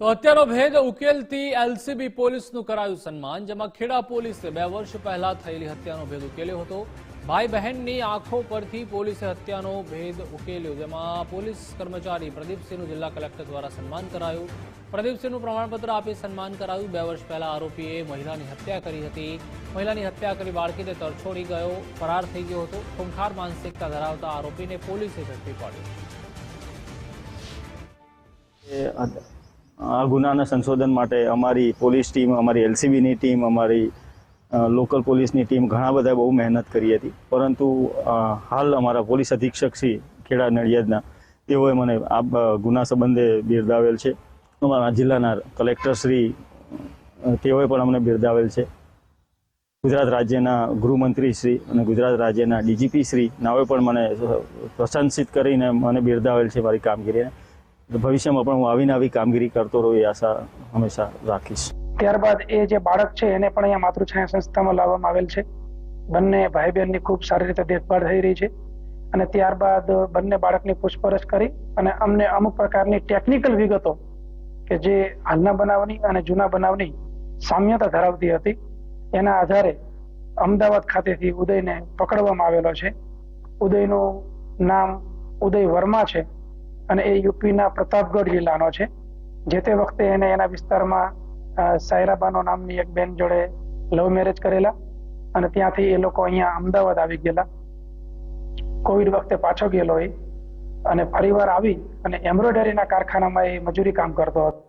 તો હત્યાનો ભેદ ઉકેલતી એલસીબી પોલીસનું કરાયું સન્માન, જેમાં ખેડા પોલીસે બે વર્ષ પહેલા થયેલી હત્યાનો ભેદ ઉકેલ્યો હતો. ભાઈ બહેનની આંખો પરથી પોલીસે હત્યાનો ભેદ ઉકેલ્યો, જેમાં પોલીસ કર્મચારી પ્રદીપસિંહનું જિલ્લા કલેક્ટર દ્વારા સન્માન કરાયું. પ્રદીપસિંહનું પ્રમાણપત્ર આપી સન્માન કરાયું. બે વર્ષ પહેલા આરોપીએ મહિલાની હત્યા કરી હતી. મહિલાની હત્યા કરી બાળકીને તરછોડી ગયો, ફરાર થઈ ગયો હતો. ખૂંખાર માનસિકતા ધરાવતા આરોપીને પોલીસે ઝડપી પાડ્યો. આ- ગુનાના સંશોધન માટે અમારી પોલીસ ટીમ, અમારી એલસીબીની ટીમ, અમારી લોકલ પોલીસની ટીમ ઘણા બધા બહુ મહેનત કરી હતી. પરંતુ હાલ અમારા પોલીસ અધિક્ષક શ્રી ખેડા નડિયાદના, તેઓએ મને આ ગુના સંબંધે બિરદાવેલ છે. અમારા જિલ્લાના કલેક્ટર શ્રી તેઓએ પણ અમને બિરદાવેલ છે. ગુજરાત રાજ્યના ગૃહમંત્રી શ્રી અને ગુજરાત રાજ્યના ડીજીપી શ્રી નાવે પણ મને પ્રશંસિત કરીને મને બિરદાવેલ છે મારી કામગીરીને. ભવિષ્યમાં પણ હું આવીને આવી કામગીરી કરતો રહું એ આશા હંમેશા રાખીશ. ત્યારબાદ એ જે બાળક છે, એને પણ અહીંયા માતૃછાયા સંસ્થામાં લાવવામાં આવેલ છે. બંને ભાઈ બહેનની ખૂબ સારી રીતે દેખભાળ થઈ રહી છે અને ત્યારબાદ બંને બાળકની પૂછપરછ કરી અને અમને અમુક પ્રકારની ટેકનિકલ વિગતો કે જે હાલના બનાવની અને જૂના બનાવની સામ્યતા ધરાવતી હતી, એના આધારે અમદાવાદ ખાતેથી ઉદયને પકડવામાં આવેલો છે. ઉદયનું નામ ઉદય વર્મા છે. અને એ યુપીના પ્રતાપગઢ જિલ્લાનો છે, જે તે વખતે એને એના વિસ્તારમાં સાયરાબાનો નામની એક બેન જોડે લવ મેરેજ કરેલા અને ત્યાંથી એ લોકો અહીંયા અમદાવાદ આવી ગયેલા. કોવિડ વખતે પાછો ગયેલો એ અને ફરીવાર આવી અને એમ્બ્રોઇડરીના કારખાનામાં એ મજૂરી કામ કરતો હતો.